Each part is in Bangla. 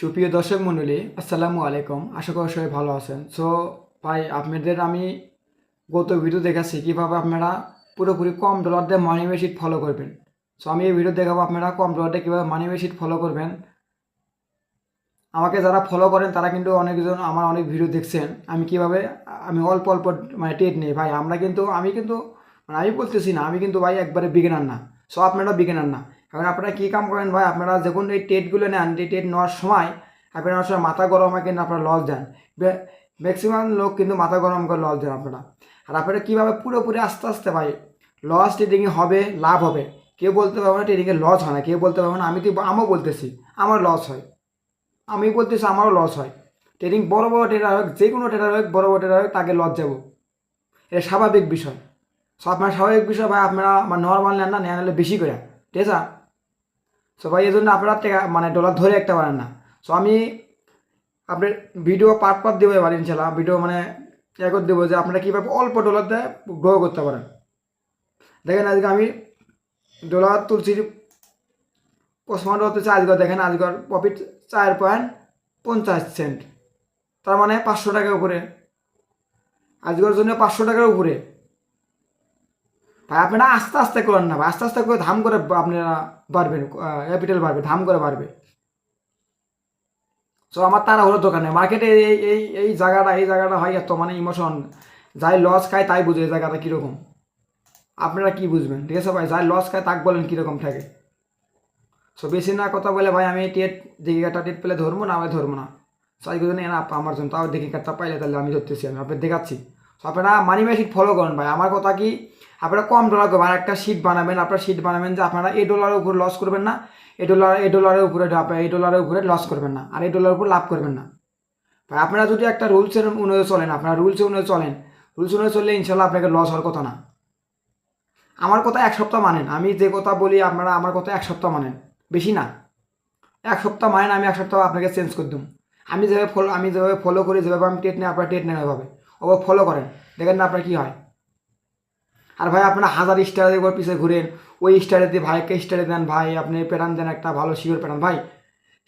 সুপ্রিয় দর্শক মণ্ডলী, আসসালামু আলাইকুম। আশা করি সবাই ভালো আছেন। সো ভাই, আপনাদের আমি গত ভিডিও দেখাচ্ছি কীভাবে আপনারা পুরোপুরি কম ডলার দিয়ে মানি মেশিট ফলো করবেন। সো আমি এই ভিডিও দেখাবো আপনারা কম ডলার দিয়ে কীভাবে মানি মেশিট ফলো করবেন। আমাকে যারা ফলো করেন, তারা কিন্তু অনেকজন আমার অনেক ভিডিও দেখছেন। আমি কীভাবে, আমি অল্প অল্প মানে টেট নেই। ভাই, আমরা কিন্তু, আমি কিন্তু মানে আমি বলতেছি না, আমি কিন্তু ভাই একবারে বিগিনার না। সো আপনারা বিগিনার না। এখন আপনারা কী কাম করেন ভাই? আপনারা যখন এই টেটগুলো নেন এই টেট নেওয়ার সময় আপনারা সময় মাথা গরম হয় কিন্তু আপনারা লস দেন। ম্যাক্সিমাম লোক কিন্তু মাথা গরম করে লস দেন আপনারা। আর আপনারা কীভাবে পুরোপুরি আস্তে আস্তে ভাই লস ট্রেডিংয়ে হবে, লাভ হবে? কেউ বলতে পারবে না ট্রেডিংয়ে লস হয় না, কেউ বলতে পারবে না, আমি তো আমিও বলতেছি, আমার লস হয়। আমি বলতেছি আমারও লস হয়। ট্রেডিং বড় বড় ট্রেডার হোক, যে কোনো ট্রেডার হোক, বড় বড় ট্রেডার হোক, তাকে লস যাব এটা স্বাভাবিক বিষয়। সব আপনার স্বাভাবিক বিষয় ভাই, আপনারা আমার নর্মাল নেন না নেন হলে বেশি করে। ঠিক আছে? সো ভাই এই জন্য আপনারা মানে ডলার ধরে একটা পারেন না। সো আমি আপনার ভিডিও পার্ট পার্ট দেবো এবার, ইনশাল্লাহ। ভিডিও মানে ইয়ে করে দেবো যে আপনারা কীভাবে অল্প ডলার দিয়ে গ্রো করতে পারেন। দেখেন, আজকে আমি ডলার তুলছি পোস্টমার্ট হচ্ছে আজকে দেখেন আজকের প্রফিট চার পয়েন্ট পঞ্চাশ সেন্ট তার মানে পাঁচশো টাকার উপরে। আজকের জন্য পাঁচশো টাকার উপরে। ভাই আপনারা আস্তে আস্তে করেন না ভাই আস্তে আস্তে করে ধাম করে আপনারা বাড়বেন ক্যাপিটাল বাড়বে, ধাম করে বাড়বে। সো আমার তারা হলো দোকানে মার্কেটে এই এই এই জায়গাটা এই জায়গাটা হয় এত মানে ইমোশন যাই লস খায় তাই বুঝে এই জায়গাটা কীরকম। আপনারা কি বুঝবেন, ঠিক আছে ভাই? যাই লস খায় তাক বলেন কীরকম থাকে। সো বেশি না কথা বলে ভাই, আমি টেট কার্ডটা টেট পেলে ধরবো, না আমি ধরবো না। জন্য না আমার জন্য, তাও দেখি কার্ডটা পাইলে তাহলে আমি ধরতেছি, আমি আপনার দেখাচ্ছি। সো আপনারা মানি মেশিট ফলো করেন ভাই, আমার কথা কি আপনারা কম ডলার করবেন আর একটা শিট বানাবেন, আপনারা শিট বানাবেন যে আপনারা এই ডলারের উপরে লস করবেন না, এই ডলার এই ডলারের উপরে এই ডলারের উপরে লস করবেন না, আর এই ডলারের উপর লাভ করবেন না। ভাই, আপনারা যদি একটা রুলসের অনুযায়ী চলেন, আপনারা রুলসের অনুযায়ী চলেন রুলস অনুযায়ী চললে ইনশাল্লাহ আপনাকে লস হওয়ার কথা না। আমার কথা এক সপ্তাহ মানেন, আমি যে কথা বলি আপনারা আমার কথা এক সপ্তাহ মানেন, বেশি না। এক সপ্তাহ মানেন, আমি এক সপ্তাহ আপনাকে চেঞ্জ করে দিম। আমি যেভাবে ফলো আমি যেভাবে ফলো করি, যেভাবে আমি টেট নেই, আপনারা টেট নেন ওইভাবে। ওভাবে ফলো করেন, দেখেন না আপনার কী হয়। আর ভাই আপনারা হাজার স্টারে উপর পিছিয়ে ঘুরেন, ওই স্টারে দিয়ে ভাইকে স্টারে দেন ভাই, আপনি প্যাটার্ন দেন একটা ভালো শিওর প্যাটার্ন ভাই,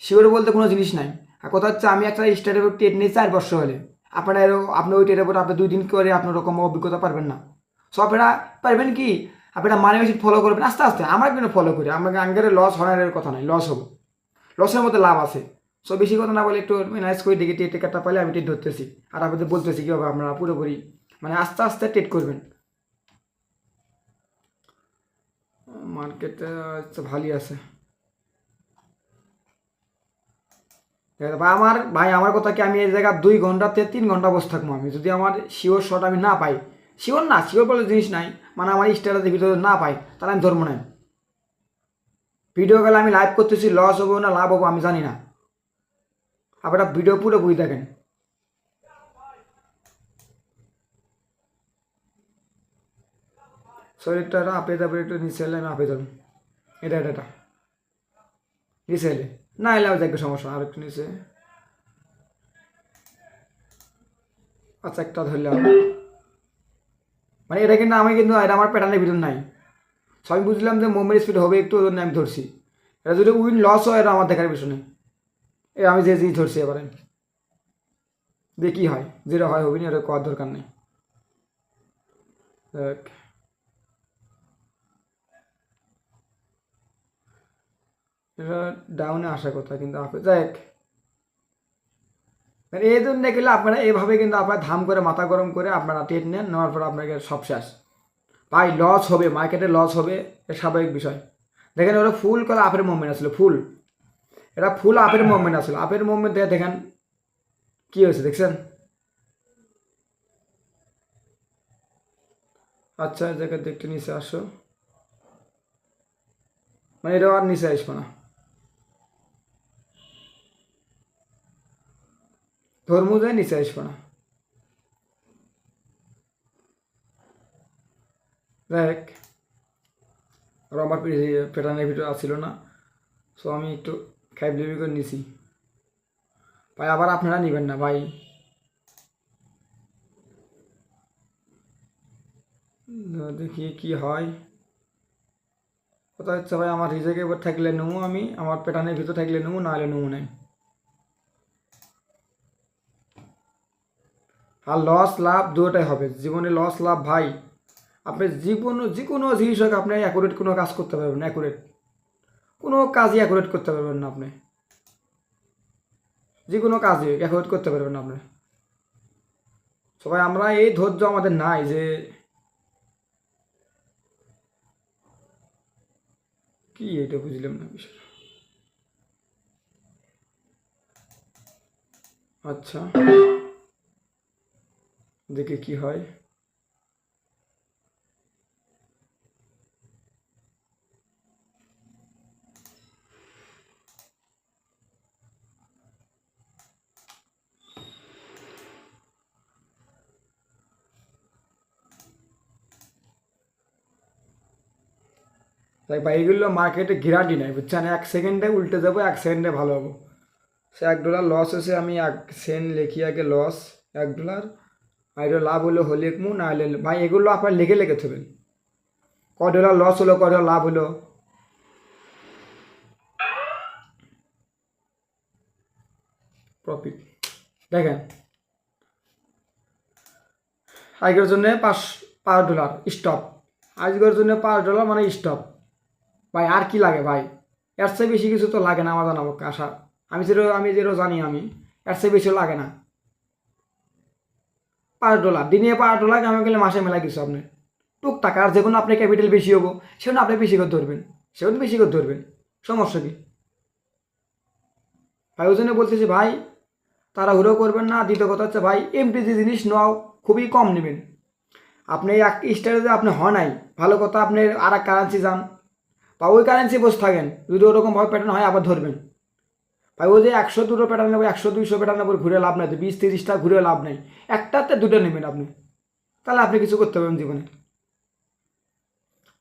শিওর বলতে কোনো জিনিস নাই। আর কথা হচ্ছে আমি একটা স্টারের উপর টেট নিই চার বছর হলে। আপনারা আপনি ওই টেটের উপর আপনি দুই দিন করে আপনার ওরকম অভিজ্ঞতা পারবেন না। সো আপনারা পারবেন কি? আপনারা মানে বেশি ফলো করবেন, আস্তে আস্তে। আমরা কিন্তু ফলো করি, আমাকে আঙ্গেরে লস হওয়ার কথা নাই লস হব। লসের মধ্যে লাভ আছে। সো বেশি কথা না বলে একটু ম্যানেজ করে দেখি টেট টেকারটা পাইলে আমি টেট ধরতেছি। আর আপনাদের বলতেছি কীভাবে আপনারা পুরোপুরি মানে আস্তে আস্তে টেট করবেন। মার্কেটে ভালোই আছে। ভাই, আমার ভাই, আমার কথা কি আমি এই জায়গা দুই ঘন্টাতে তিন ঘণ্টা বসে থাকব আমি? যদি আমার শিওর শট আমি না পাই শিওর না শিওর বলে জিনিস নাই মানে আমার স্টারে ভিডিও না পাই, তাহলে আমি ধর্ম নেই ভিডিও গেলে আমি লাইভ করতেছি লস হব না, লাভ হব, আমি জানি না। আপনারা ভিডিও পুরো বুঝে দেখেন। শরীরটা আপে তারপরে একটু নিচে এলে আমি আপে ধরুন এটা এটা এটা। নিচে এলে। না এলে আমি দেখবে সমস্যা আর একটু নিচে। আচ্ছা একটা ধরলাম। মানে এটা কিন্তু আমি কিন্তু, এটা আমার প্যাটার্নের ভিতর নাই। সো বুঝলাম যে মোমের স্পিড হবে একটু, ওই জন্য আমি ধরছি। এটা যদি উইন লস হয়, এটা আমার দেখার নেই এ, আমি যে জিনিস ধরছি এবারে। দেখি হয়? যেটা হয়, হবে না, এটা করার দরকার নেই। দেখ। এটা ডাউনে আসার কথা কিন্তু আপনি যাই মানে এই জন্য গেলে আপনারা এইভাবে কিন্তু আপনারা ধাম করে, মাথা গরম করে আপনারা টেট নেন, নেওয়ার পর আপনাকে সব শেষ। ভাই লস হবে মার্কেটে লস হবে এটা স্বাভাবিক বিষয়। দেখেন ওরা ফুল করে আপের মুভমেন্ট আসলো ফুল এটা ফুল আপের মুভমেন্ট আসলো আপের মুভমেন্ট দেখে দেখেন কী হয়েছে, দেখছেন? আচ্ছা জায়গায় একটু নিচে আসো। মানে এটা আর নিচে আসব না। যায়, নিচে আসব না। দেখ, আর আমার ভিডিও আসছিল না। সো আমি একটু খাইব লিবি করে নিছি। ভাই, আবার আপনারা নেবেন না, ভাই। দেখি কি হয়। কথা হচ্ছে, ভাই, আমার রিজেকের উপর থাকলে নেব আমি, আমার পেটানের ভিতর থাকলে নেব, নাহলে নেব নাই আর লস লাভ দুটোটাই হবে। জীবনে লস লাভ ভাই, আপনি জীবন যে কোনো জিনিস হোক আপনি অ্যাকুরেট কোনো কাজ করতে পারবেন না অ্যাকুরেট কোনো কাজই অ্যাকুরেট করতে পারবেন না আপনি। যে কোনো কাজই অ্যাকুরেট করতে পারবেন না আপনি। সবাই, আমরা এই ধৈর্য আমাদের নাই যে কি এটা বুঝলাম না বিষয়। আচ্ছা। দেখে কি হয়। তাই এগুলো মার্কেটে গ্যারান্টি নাই বুঝছেন এক সেকেন্ডে উল্টে যাব, এক সেকেন্ডে ভালো হব। সে এক ডলার লস হয়েছে, আমি এক সেন্ট লিখি আগে লস এক ডলার আর লাভ হলো হলে মু না হলে ভাই, এগুলো আপনার লেগে লেগে থাকবেন ক ডলার লস হলো ক ডলার লাভ হলো। প্রফিট দেখেন। আজকের জন্য পাঁচ পাঁচ ডলার স্টপ আজকের জন্য পাঁচ ডলার মানে স্টপ ভাই, আর কি লাগে ভাই? এর চেয়ে বেশি কিছু তো লাগে না, আমার জানাব, আশা। আমি যেটা আমি যেটা জানি আমি, এর চেয়ে বেশি লাগে না। পাঁচ ডলার, দিনে পাঁচ ডলার আমি গেলে মাসে মেলা কিছু আপনি। টুকটাক, আর যে কোনো আপনি ক্যাপিটাল বেশি হব সেগুলো আপনি বেশি করে ধরবেন সেগুলো বেশি করে ধরবেন। সমস্যা কি? ভাই, ওই জন্য বলতেছি ভাই তারা হুড়ো করবেন না। দ্বিতীয় কথা হচ্ছে ভাই এমটি যে জিনিস নাও, খুবই কম নেবেন। আপনি এক স্টারে যে আপনি হন নাই, ভালো কথা, আপনি আর এক কারেন্সি যান। বা ওই কারেন্সি বসে থাকেন, যদি ওরকমভাবে প্যাটার্ন হয়, আবার ধরবেন। ভাই, ওই যে একশো দুটো প্যাটার্ন নেব একশো দুইশো প্যাটার্ন নেব ঘুরে লাভ নাই, বিশ তিরিশটা ঘুরে লাভ নেই। একটাতে দুটো নেবেন আপনি। তাহলে আপনি কিছু করতে পারবেন জীবনে।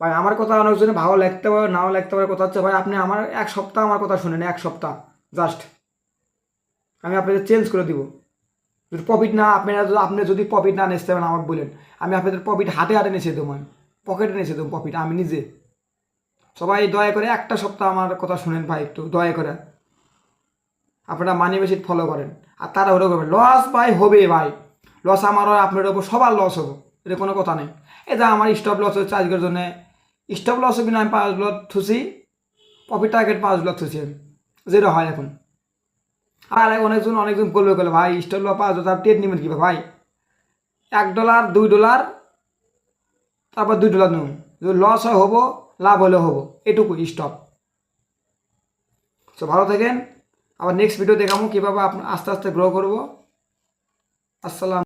ভাই, আমার কথা অনেকজনে ভালো লাগতে পারে, নাও লাগতে পারে, কথা হচ্ছে ভাই, আপনি আমার এক সপ্তাহ আমার কথা শুনেন, এক সপ্তাহ জাস্ট আমি আপনাদের চেঞ্জ করে দিব। যদি প্রফিট না আপনারা আপনি যদি প্রফিট না নিতে পারেন, আমাকে বলেন। আমি আপনাদের প্রফিট হাতে হাতে নিচে দেবো পকেটে নিচে দেবো প্রফিট আমি নিজে। সবাই দয়া করে একটা সপ্তাহ আমার কথা শুনেন ভাই, একটু দয়া করে। আপনারা মানি বেশি ফলো করেন। আর তারা ওটা করবেন। লস ভাই, হবে ভাই। লস আমার আপনার ওপর সবার লস হব। এটা কোনো কথা নেই। যা আমার স্টপ লস হচ্ছে আজকের জন্য। স্টপ লস হবে না আমি পাঁচ ব্লক থুসি। প্রফিট টার্গেট পাঁচ ব্লক থুসি। যেটা হয় এখন। আর অনেকজন অনেকজন বলবে, বলে, ভাই স্টপ লস পাঁচ ডলার টেট নেবেন কি ভাই, এক ডলার দুই ডলার তারপর দুই ডলার নেব। যদি লস হয়, হব, লাভ হলে হব। এটুকু স্টপ তো ভালো থাকেন। আবার নেক্সট ভিডিও দেখাবো কীভাবে আস্তে আস্তে গ্রো করব। আসসালাম।